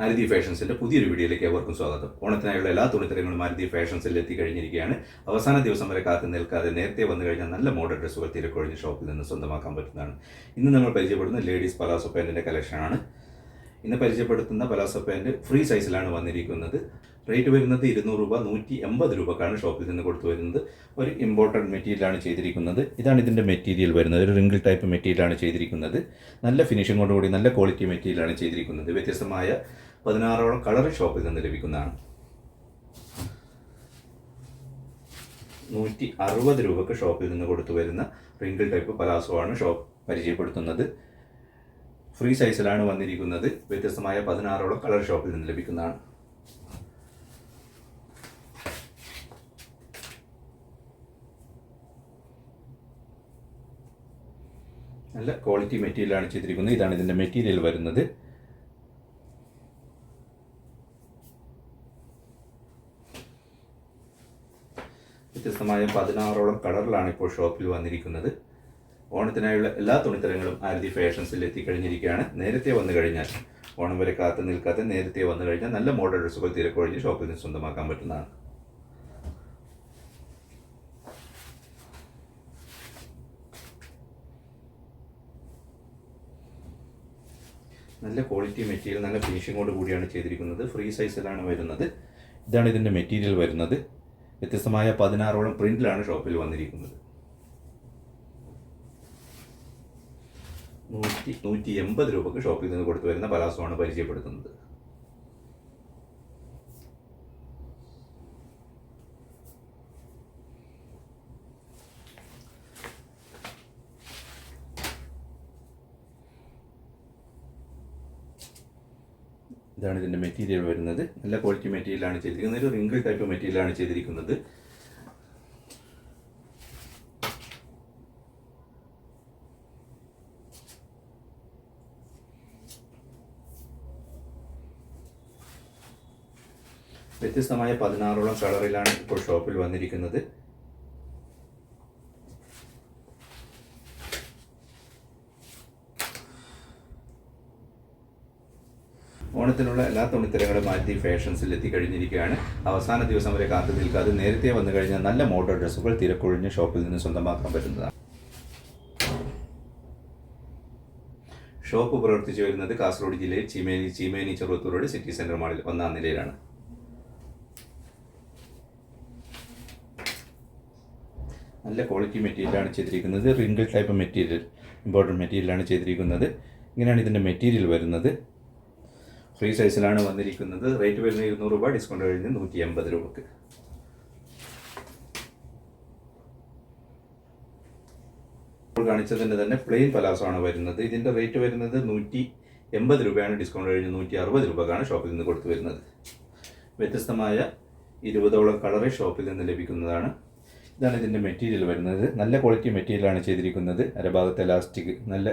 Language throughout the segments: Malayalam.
മാരുതി ഫാഷൻസിന്റെ പുതിയൊരു വീഡിയോയിലേക്ക് ഏവർക്കും സ്വാഗതം. ഓണത്തിനായുള്ള എല്ലാ തുണിത്തരങ്ങളും മാരുതി ഫാഷൻസിൽ എത്തിക്കഴിഞ്ഞിരിക്കുകയാണ്. അവസാന ദിവസം വരെ കാത്തു നിൽക്കാതെ നേരത്തെ വന്നു കഴിഞ്ഞാൽ നല്ല മോഡൽ ഡ്രസ്സുകൾ തിരക്കൊഴിഞ്ഞ ഷോപ്പിൽ നിന്ന് സ്വന്തമാക്കാൻ പറ്റുന്നതാണ്. ഇന്ന് നമ്മൾ പരിചയപ്പെടുന്ന ലേഡീസ് പലാസോ പാന്റിന്റെ കളക്ഷനാണ് ഇന്ന് പരിചയപ്പെടുത്തുന്ന പലാസോ പാന്റ് ഫ്രീ സൈസിലാണ് വന്നിരിക്കുന്നത്. റേറ്റ് വരുന്നത് ഇരുന്നൂറ് രൂപ നൂറ്റി എൺപത് രൂപക്കാണ് ഷോപ്പിൽ നിന്ന് കൊടുത്തു വരുന്നത്. ഒരു ഇമ്പോർട്ടന്റ് മെറ്റീരിയലാണ് ചെയ്തിരിക്കുന്നത്. ഇതാണ് ഇതിന്റെ മെറ്റീരിയൽ വരുന്നത്. ഒരു റിങ്കിൾ ടൈപ്പ് മെറ്റീരിയലാണ് ചെയ്തിരിക്കുന്നത്. നല്ല ഫിനിഷിംഗോടുകൂടി നല്ല ക്വാളിറ്റി മെറ്റീരിയലാണ് ചെയ്തിരിക്കുന്നത്. വ്യത്യസ്തമായ പതിനാറോളം കളർ ഷോപ്പിൽ നിന്ന് ലഭിക്കുന്നതാണ്. നൂറ്റി അറുപത് രൂപക്ക് ഷോപ്പിൽ നിന്ന് കൊടുത്തു വരുന്ന റിങ്കിൾ ടൈപ്പ് പലാസോ ആണ് ഷോപ്പ് പരിചയപ്പെടുത്തുന്നത്. ഫ്രീ സൈസിലാണ് വന്നിരിക്കുന്നത്. വ്യത്യസ്തമായ പതിനാറോളം കളർ ഷോപ്പിൽ നിന്ന് ലഭിക്കുന്നതാണ്. നല്ല ക്വാളിറ്റി മെറ്റീരിയലാണ് ചെയ്തിരിക്കുന്നത്. ഇതാണ് ഇതിന്റെ മെറ്റീരിയൽ വരുന്നത്. വ്യത്യസ്തമായ പതിനാറോളം കളറിലാണ് ഇപ്പോൾ ഷോപ്പിൽ വന്നിരിക്കുന്നത്. ഓണത്തിനായുള്ള എല്ലാ തുണിത്തരങ്ങളും ആരതി ഫാഷൻസിൽ എത്തിക്കഴിഞ്ഞിരിക്കുകയാണ്. നേരത്തെ വന്നു കഴിഞ്ഞാൽ ഓണം വരെ കാത്തു നിൽക്കാതെ നേരത്തെ വന്നു കഴിഞ്ഞാൽ നല്ല മോഡൽ ഡ്രസ്സുകൾ തിരക്കൊഴിഞ്ഞ് ഷോപ്പിൽ നിന്ന് സ്വന്തമാക്കാൻ പറ്റുന്നതാണ്. നല്ല ക്വാളിറ്റി മെറ്റീരിയൽ നല്ല ഫിനിഷിങ്ങോട് കൂടിയാണ് ചെയ്തിരിക്കുന്നത്. ഫ്രീ സൈസിലാണ് വരുന്നത്. ഇതാണ് ഇതിന്റെ മെറ്റീരിയൽ വരുന്നത്. വ്യത്യസ്തമായ പതിനാറോളം പ്രിന്റിലാണ് ഷോപ്പിൽ വന്നിരിക്കുന്നത്. നൂറ്റി നൂറ്റി എൺപത് രൂപക്ക് ഷോപ്പിൽ നിന്ന് കൊടുത്തു വരുന്ന പലാസമാണ് പരിചയപ്പെടുത്തുന്നത്. ഇതാണ് ഇതിന്റെ മെറ്റീരിയൽ വരുന്നത്. നല്ല ക്വാളിറ്റി മെറ്റീരിയലാണ് ചെയ്തിരിക്കുന്നത്. ഒരു റിങ്കിൾ ടൈപ്പ് മെറ്റീരിയലാണ് ചെയ്തിരിക്കുന്നത്. വ്യത്യസ്തമായ പതിനാറോളം കളറിലാണ് ഇപ്പോൾ ഷോപ്പിൽ വന്നിരിക്കുന്നത്. ഓണത്തിനുള്ള എല്ലാ തുണിത്തരങ്ങളും മാറ്റി ഫാഷൻസിൽ എത്തിക്കഴിഞ്ഞിരിക്കുകയാണ് അവസാന ദിവസം വരെ കാത്തു നിൽക്കാതെ നേരത്തെ വന്നു കഴിഞ്ഞാൽ നല്ല മോഡൽ ഡ്രസ്സുകൾ തിരക്കൊഴിഞ്ഞ് ഷോപ്പിൽ നിന്ന് സ്വന്തമാക്കാൻ പറ്റുന്നതാണ്. ഷോപ്പ് പ്രവർത്തിച്ചു വരുന്നത് കാസർഗോഡ് ജില്ലയിൽ Cheemeni Cheemeni Cheruthur road city centre മാളിൽ ഒന്നാം നിലയിലാണ്. നല്ല ക്വാളിറ്റി മെറ്റീരിയലാണ് ചെയ്തിരിക്കുന്നത്. റിങ്കിൾ ടൈപ്പ് മെറ്റീരിയൽ ഇമ്പോർട്ടന്റ് മെറ്റീരിയലാണ് ചെയ്തിരിക്കുന്നത്. ഇങ്ങനെയാണ് ഇതിന്റെ മെറ്റീരിയൽ വരുന്നത്. ഫ്രീ സൈസിലാണ് വന്നിരിക്കുന്നത്. റേറ്റ് വരുന്നത് ഇരുന്നൂറ് രൂപ ഡിസ്കൗണ്ട് കഴിഞ്ഞ് നൂറ്റി എൺപത് രൂപക്ക് കാണിച്ചതിന്റെ തന്നെ പ്ലെയിൻ പലാസോ ആണ് വരുന്നത്. ഇതിന്റെ റേറ്റ് വരുന്നത് നൂറ്റി എൺപത് രൂപയാണ് ഡിസ്കൗണ്ട് കഴിഞ്ഞ് നൂറ്റി അറുപത് രൂപക്കാണ് ഷോപ്പിൽ നിന്ന് കൊടുത്തു വരുന്നത്. വ്യത്യസ്തമായ ഇരുപതോളം കളറ് ഷോപ്പിൽ നിന്ന് ലഭിക്കുന്നതാണ്. ഇതാണ് ഇതിന്റെ മെറ്റീരിയൽ വരുന്നത്. നല്ല ക്വാളിറ്റി മെറ്റീരിയലാണ് ചെയ്തിരിക്കുന്നത്. അരഭാഗത്ത് എലാസ്റ്റിക് നല്ല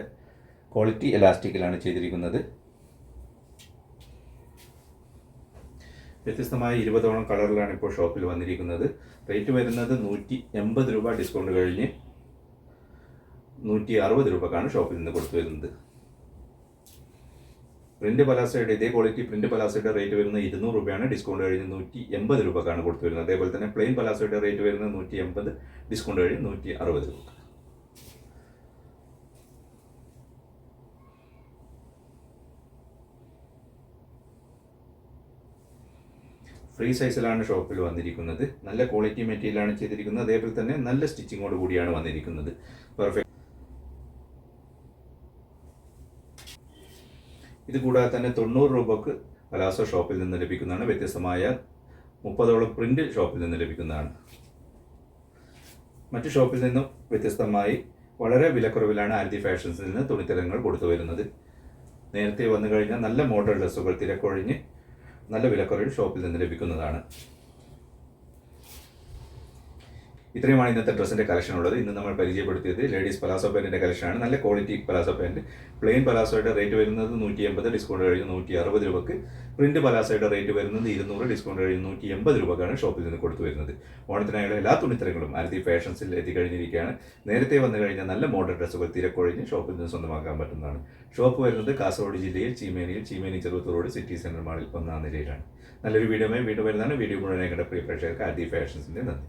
ക്വാളിറ്റി എലാസ്റ്റിക്കിലാണ് ചെയ്തിരിക്കുന്നത്. വ്യത്യസ്തമായ ഇരുപതോളം കളറിലാണ് ഇപ്പോൾ ഷോപ്പിൽ വന്നിരിക്കുന്നത്. റേറ്റ് വരുന്നത് നൂറ്റി എൺപത് രൂപ ഡിസ്കൗണ്ട് കഴിഞ്ഞ് നൂറ്റി അറുപത് രൂപക്കാണ് ഷോപ്പിൽ നിന്ന് കൊടുത്തു വരുന്നത്. പ്രിന്റ് പലാസയുടെ ഇതേ ക്വാളിറ്റി പ്രിന്റ് പലാസയുടെ റേറ്റ് വരുന്നത് ഇരുന്നൂറ് രൂപയാണ് ഡിസ്കൗണ്ട് കഴിഞ്ഞ് നൂറ്റി എൺപത് രൂപക്കാണ് കൊടുത്തു വരുന്നത്. അതേപോലെ തന്നെ പ്ലെയിൻ പലാസയുടെ റേറ്റ് വരുന്നത് നൂറ്റി എൺപത് ഡിസ്കൗണ്ട് കഴിഞ്ഞ് നൂറ്റി അറുപത് രൂപ. ഫ്രീ സൈസിലാണ് ഷോപ്പിൽ വന്നിരിക്കുന്നത്. നല്ല ക്വാളിറ്റി മെറ്റീരിയലാണ് ചെയ്തിരിക്കുന്നത്. അതേപോലെ തന്നെ നല്ല സ്റ്റിച്ചിങ്ങോട് കൂടിയാണ് വന്നിരിക്കുന്നത്. പെർഫെക്റ്റ് ഇത് കൂടാതെ തന്നെ തൊണ്ണൂറ് രൂപക്ക് പലാസോ ഷോപ്പിൽ നിന്ന് ലഭിക്കുന്നതാണ്. വ്യത്യസ്തമായ മുപ്പതോളം പ്രിന്റ് ഷോപ്പിൽ നിന്ന് ലഭിക്കുന്നതാണ്. മറ്റു ഷോപ്പിൽ നിന്നും വ്യത്യസ്തമായി വളരെ വിലക്കുറവിലാണ് ആൽദി ഫാഷൻസിൽ നിന്ന് തുണിത്തരങ്ങൾ കൊടുത്തു വരുന്നത്. നേരത്തെ വന്നു കഴിഞ്ഞാൽ നല്ല മോഡൽ ഡ്രസ്സുകൾ തിരക്കൊഴിഞ്ഞ് നല്ല വിലക്കുറവിൽ ഷോപ്പിൽ നിന്ന് ലഭിക്കുന്നതാണ്. ഇത്രയുമാണ് ഇന്നത്തെ ഡ്രസ്സിന്റെ കളക്ഷൻ ഉള്ളത്. ഇന്ന് നമ്മൾ പരിചയപ്പെടുത്തിയത് ലേഡീസ് പലാസോ പാന്റിന്റെ ആണ്. നല്ല ക്വാളിറ്റി പലാസോ പാന്റ് പ്ലെയിൻ പലാസോയുടെ റേറ്റ് വരുന്നത് നൂറ്റി എൺപത് ഡിസ്കൗണ്ട് കഴിഞ്ഞ് നൂറ്റി അറുപത് രൂപക്ക്. പ്രിന്റ് പലാസോയുടെ റേറ്റ് വരുന്നത് ഇരുന്നൂറ് ഡിസ്കൗണ്ട് കഴിഞ്ഞ് നൂറ്റി എൺപത് രൂപക്കാണ് ഷോപ്പിൽ നിന്ന് കൊടുത്തു വരുന്നത്. ഓണത്തിനായുള്ള എല്ലാ തുണിത്തരങ്ങളും ആരതി ഫാഷൻസിൽ എത്തിക്കഴിഞ്ഞിരിക്കുകയാണ്. നേരത്തെ വന്നു കഴിഞ്ഞാൽ നല്ല മോഡൽ ഡ്രസ്സുകൾ തിരക്കൊഴിഞ്ഞ് ഷോപ്പിൽ നിന്ന് സ്വന്തമാക്കാൻ പറ്റുന്നതാണ്. ഷോപ്പ് വരുന്നത് കാസർഗോഡ് ജില്ലയിൽ ചീമേനിയിൽ Cheemeni Cheruthur road city centre മാളിൽ ഒന്നാം നിലയിലാണ്. നല്ലൊരു വീഡിയോ വീണ്ടും വരുന്നതാണ്. വീഡിയോ മുഴുവനായി കണ്ട പ്രിയ പ്രേക്ഷകർക്ക് ആരതി ഫാഷൻസിന്റെ നന്ദി.